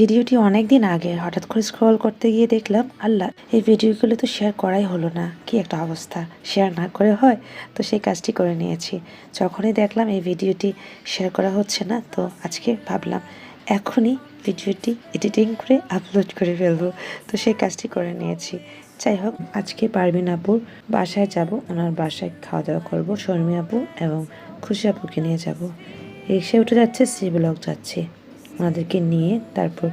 ভিডিওটি অনেক দিন আগে হঠাৎ করে স্ক্রল করতে গিয়ে দেখলাম, আল্লাহ, এই ভিডিওগুলো তো শেয়ার করাই হলো না। কি একটা অবস্থা। শেয়ার না করে হয়, তো সেই কাজটি করে নিয়েছি। যখনই দেখলাম এই ভিডিওটি শেয়ার করা হচ্ছে না, তো আজকে ভাবলাম, এখনই ভিডিওটি এডিটিং করে আপলোড করে ফেলব। তো সেই কাজটি করে নিয়েছি। যাই হোক, আজকে পারবিন আপুর বাসায় যাব ওনার বাসায় খাওয়া দাওয়া করব, শর্মী আপু এবং খুশি আপুকে নিয়ে যাব। রিক্সায় উঠে যাচ্ছে সি ব্লক যাচ্ছি। ওনাদেরকে নিয়ে তারপর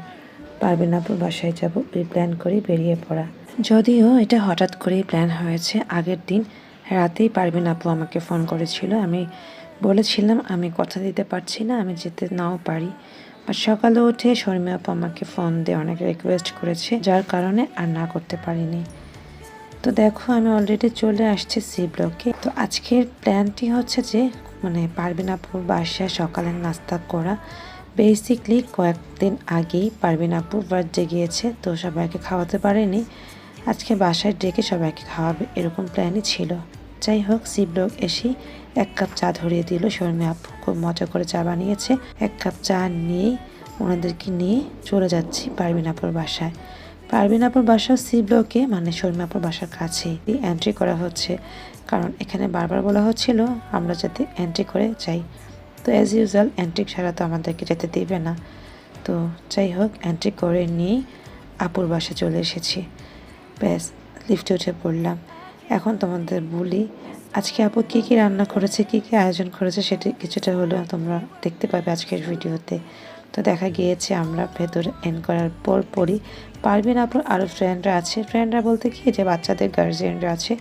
পারবেন আপুর বাসায় যাব। ওই প্ল্যান করে বেরিয়ে পড়া। যদিও এটা হঠাৎ করেই প্ল্যান হয়েছে, আগের দিন রাতেই পারবেন আপু আমাকে ফোন করেছিল। আমি বলেছিলাম, আমি কথা দিতে পারছি না, আমি যেতে নাও পারি। আর সকালে উঠে শর্মী আপু আমাকে ফোন দিয়ে অনেক রিকোয়েস্ট করেছে, যার কারণে আর না করতে পারিনি। তো দেখো, আমি অলরেডি চলে আসছি সি ব্লকে তো আজকের প্ল্যানটি হচ্ছে যে মানে পারবিন আপুর বাসায় সকালের নাস্তা করা। বেসিকলি কয়েকদিন আগেই পারবিন আপুর বার্থডে গিয়েছে, তো সবাইকে খাওয়াতে পারেনি। আজকে বাসায় ডেকে সবাইকে খাওয়াবে, এরকম প্ল্যানই ছিল। যাই হোক সি ব্লক এসেই এক কাপ চা ধরিয়ে দিল শর্মী আপু। খুব মজা করে চা বানিয়েছে। এক কাপ চা নিয়েই ওনাদেরকে নিয়ে চলে যাচ্ছি পারবিন আপুর বাসায়। পারবিন আপুর বাসা সি ব্লকে মানে শর্মী আপুর বাসার কাছে এন্ট্রি করা হচ্ছে, কারণ এখানে বারবার বলা হচ্ছিল, আমরা যাতে এন্ট্রি করে যাই। তো অ্যাজ ইউজুয়াল এন্ট্রি ছাড়া তো আমাদেরকে যেতে দেবে না। তো যাই হোক অ্যান্ট্রিক করে নিয়ে আপুর বাসা চলে এসেছি। ব্যাস লিফটে উঠে পড়লাম। এখন তোমাদের বলি, আজকে আপু কী কী রান্না করেছে, কী কী আয়োজন করেছে, সেটি কিছুটা হলেও তোমরা দেখতে পাবে আজকের ভিডিওতে। তো দেখা গিয়েছে আমরা ভেতরে এন করার পর পরই পারবিন আপুর আরও ফ্রেন্ডরা আছে। ফ্রেন্ডরা বলতে কি, যে বাচ্চাদের গার্জিয়ানরা আছে।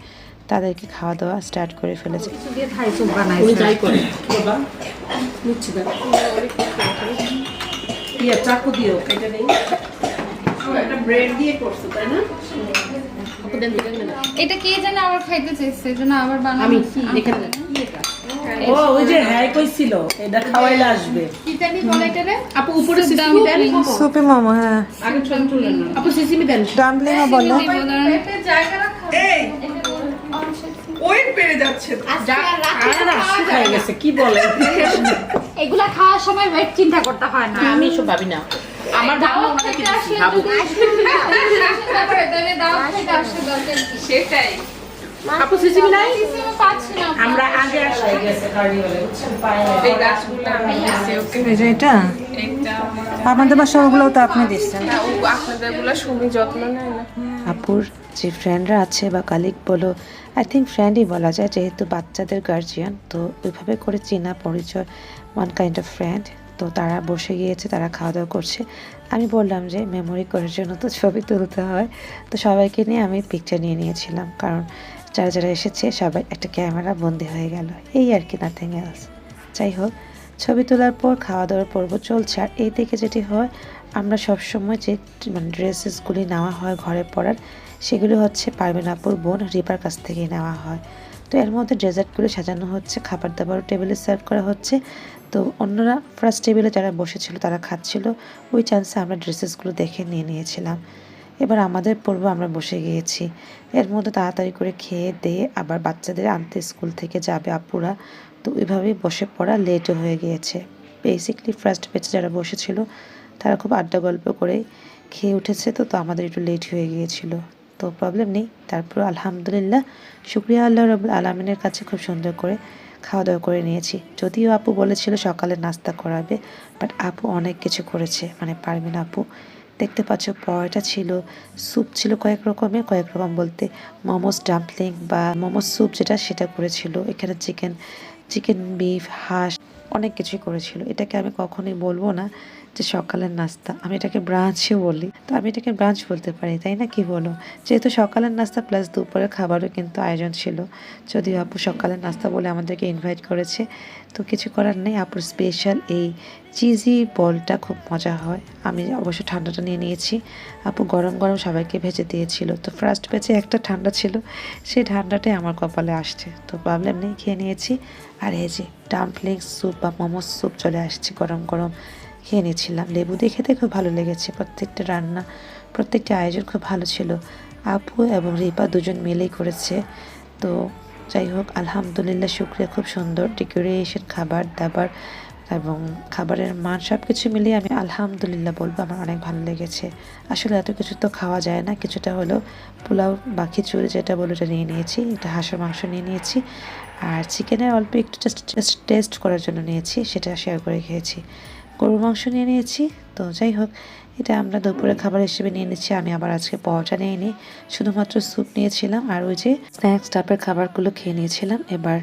তাদেরকে খাওয়া দাওয়া স্টার্ট করে ফেলেছে। ইয়া এটা কে জানে আবার খাইতে চাইছে এই জন্য আবার বানানো আমি এখানে ও ওই যে হ্যাঁ কইছিল এটা খাওয়াইলে আসবে। কি জানি বলে এটা রে? আপু উপরে সিসিমি দেন। সুপি হ্যাঁ। আগে ছবি তুলে আপু সিসিমি দেন। ডাম্পলিংও বলে। এই ওয়েট বেড়ে যাচ্ছে। শুকায় গেছে কি বলে? এগুলা খাওয়ার সময় ওয়েট চিন্তা করতে হয় না। আমি এসব ভাবি না। আমার ভাবনা ওনাকে দিচ্ছি ভাবু। সেটাই। আপু সিসিমি নাই? আমরা আগে আসাই গেছে কার্নিভালে বুঝছেন পায়ে এই গাছগুলো আমি দিচ্ছি ওকে। এটা? একটা আমাদের বাসা ওগুলো তো আপনি দিচ্ছেন। সুমি যত্ন নেয় না। আপুর যে ফ্রেন্ডরা আছে বা কালিক বলো আই থিঙ্ক ফ্রেন্ডই বলা যায় যেহেতু বাচ্চাদের গার্জিয়ান তো ওইভাবে করে চেনা পরিচয় ওয়ান কাইন্ড অফ ফ্রেন্ড তো তারা বসে গিয়েছে তারা খাওয়া দাওয়া করছে। আমি বললাম যে মেমোরি করার জন্য তো ছবি তুলতে হয়। তো সবাইকে নিয়ে আমি পিকচার নিয়ে নিয়েছিলাম কারণ যারা যারা এসেছে সবাই একটা ক্যামেরা বন্দি হয়ে গেল। এই আর কি নাথিং এলস যাই হোক ছবি তোলার পর খাওয়া দাওয়ার পর্ব চলছে। আর এই দিকে যেটি হয়, আমরা সবসময় যে মানে ড্রেসেসগুলি নেওয়া হয় ঘরে পরার, সেগুলো হচ্ছে পারবেন আপুর বোন রিপার কাছ থেকে নেওয়া হয়। তো এর মধ্যে ডেজার্টগুলো সাজানো হচ্ছে খাবার দাবার টেবিলে সার্ভ করা হচ্ছে। তো অন্যরা ফার্স্ট টেবিলে যারা বসেছিল, তারা খাচ্ছিল। ওই চান্সে আমরা ড্রেসেসগুলো দেখে নিয়ে নিয়েছিলাম। এবার আমাদের পর্ব আমরা বসে গিয়েছি। এর মধ্যে তাড়াতাড়ি করে খেয়ে দিয়ে আবার বাচ্চাদের আনতে স্কুল থেকে যাবে আপুরা। তো ওইভাবেই বসে পড়া লেটও হয়ে গিয়েছে। বেসিকলি ফার্স্ট বেচে যারা বসেছিল, তারা খুব আড্ডা গল্প করে খেয়ে উঠেছে, তো তো আমাদের একটু লেট হয়ে গিয়েছিল। তো প্রবলেম নেই। তারপর আলহামদুলিল্লাহ, শুক্রিয়া আল্লাহ রবুল আলমিনের কাছে খুব সুন্দর করে খাওয়া দাওয়া করে নিয়েছি। যদিও আপু বলেছিল সকালে নাস্তা করাবে বাট আপু অনেক কিছু করেছে। মানে পারবেন আপু। দেখতে পাচ্ছ পরোটা ছিল, স্যুপ ছিল কয়েক রকমের, কয়েক রকম বলতে মোমোস ডাম্পলিং বা মোমোস স্যুপ যেটা সেটা করেছিল। এখানে চিকেন চিকেন, বিফ, হাঁস অনেক কিছুই করেছিল। এটাকে আমি কখনোই বলব না। যে সকালের নাস্তা, আমি এটাকে ব্রাঞ্চও বলি। তো আমি এটাকে ব্রাঞ্চ বলতে পারি, তাই না? কি বলো? যেহেতু সকালের নাস্তা প্লাস দুপুরের খাবারও কিন্তু আয়োজন ছিল। যদিও আপু সকালের নাস্তা বলে আমাদেরকে ইনভাইট করেছে, তো কিছু করার নেই। আপুর স্পেশাল এই চিজি বলটা খুব মজা হয়। আমি অবশ্য ঠান্ডাটা নিয়ে নিয়েছি। আপু গরম গরম সবাইকে ভেজে দিয়েছিল। তো ফার্স্ট ব্যাচে একটা ঠান্ডা ছিল, সেই ঠান্ডাটাই আমার কপালে আসছে। তো প্রবলেম নেই, খেয়ে নিয়েছি। আর এই যে ডাম্পলিং স্যুপ বা মোমোস স্যুপ চলে আসছে গরম গরম। খেয়ে নিয়েছিলাম লেবু দিয়ে খেতে খুব ভালো লেগেছে। প্রত্যেকটা রান্না, প্রত্যেকটা আয়োজন খুব ভালো ছিল। আপু এবং রিপা দুজন মিলেই করেছে। তো যাই হোক, আলহামদুলিল্লাহ, শুক্রিয়া। খুব সুন্দর ডেকোরেশন, খাবার দাবার এবং খাবারের মান সব কিছু মিলিয়ে আমি আলহামদুলিল্লাহ বলব আমার অনেক ভালো লেগেছে। আসলে এত কিছু তো খাওয়া যায় না। কিছুটা হলো পোলাও বা খিচুড়ি যেটা বলো ওটা নিয়ে নিয়েছি এটা হাঁসের মাংস নিয়ে নিয়েছি আর চিকেনের অল্প একটু টেস্ট করার জন্য নিয়েছি, সেটা শেয়ার করে খেয়েছি। গরুর মাংস নিয়ে নিয়েছি। তো যাই হোক, এটা আমরা দুপুরের খাবার হিসেবে নিয়ে নিচ্ছি। আমি আবার আজকে পরোটা নিয়ে নিই শুধুমাত্র স্যুপ নিয়েছিলাম আর ওই যে স্ন্যাক্স টাইপের খাবারগুলো খেয়ে নিয়েছিলাম। এবার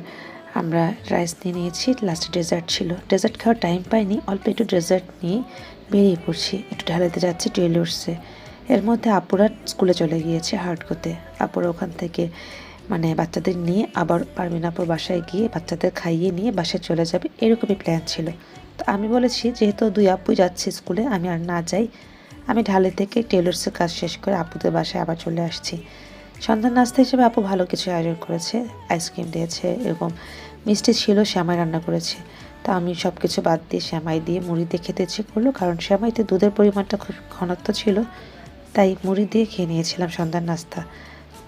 আমরা রাইস নিয়ে নিয়েছি। লাস্টে ডেজার্ট ছিল। ডেজার্ট খাওয়ার টাইম পাইনি, অল্প একটু ডেজার্ট নিয়ে বেরিয়ে পড়ছি। একটু ঢালাতে যাচ্ছি ট্রেলার্সে এর মধ্যে আপুরা স্কুলে চলে গিয়েছে হার্ড করতে। আপুরা ওখান থেকে মানে বাচ্চাদের নিয়ে আবার পারমিনাপুর বাসায় গিয়ে বাচ্চাদের খাইয়ে নিয়ে বাসায় চলে যাবে। এরকমই প্ল্যান ছিল। তো আমি বলেছি, যেহেতু দুই আপু যাচ্ছে স্কুলে, আমি আর না যাই, আমি ঢালে থেকে টেলর্সের কাজ শেষ করে আপুদের বাসায় আবার চলে আসছি। সন্ধ্যার নাস্তা হিসেবে আপু ভালো কিছু আয়োজন করেছে আইসক্রিম দিয়েছে এরকম মিষ্টি ছিল, শ্যামাই রান্না করেছে। তা আমি সব কিছু বাদ দিয়ে শ্যামাই দিয়ে মুড়ি দিয়ে খেতে ইচ্ছে করল, কারণ শ্যামাইতে দুধের পরিমাণটা খুব ঘনত্ব ছিল, তাই মুড়ি দিয়ে খেয়ে নিয়েছিলাম সন্ধ্যার নাস্তা।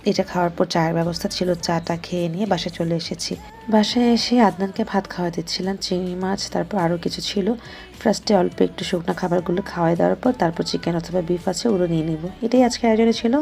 এটা খাওয়ার পর চায়ের ব্যবস্থা ছিল, চাটা খেয়ে নিয়ে বাসায় চলে এসেছি। বাসায় এসে আদনানকে ভাত খাওয়া দিচ্ছিলাম, চিংড়ি মাছ, তারপর আরও কিছু ছিল। ফার্স্টে অল্প একটু শুকনো খাবারগুলো খাওয়াই দেওয়ার পর তারপর চিকেন অথবা বিফ আছে, ওগুলো নিয়ে নিব। এটাই আজকে আয়োজনে ছিল।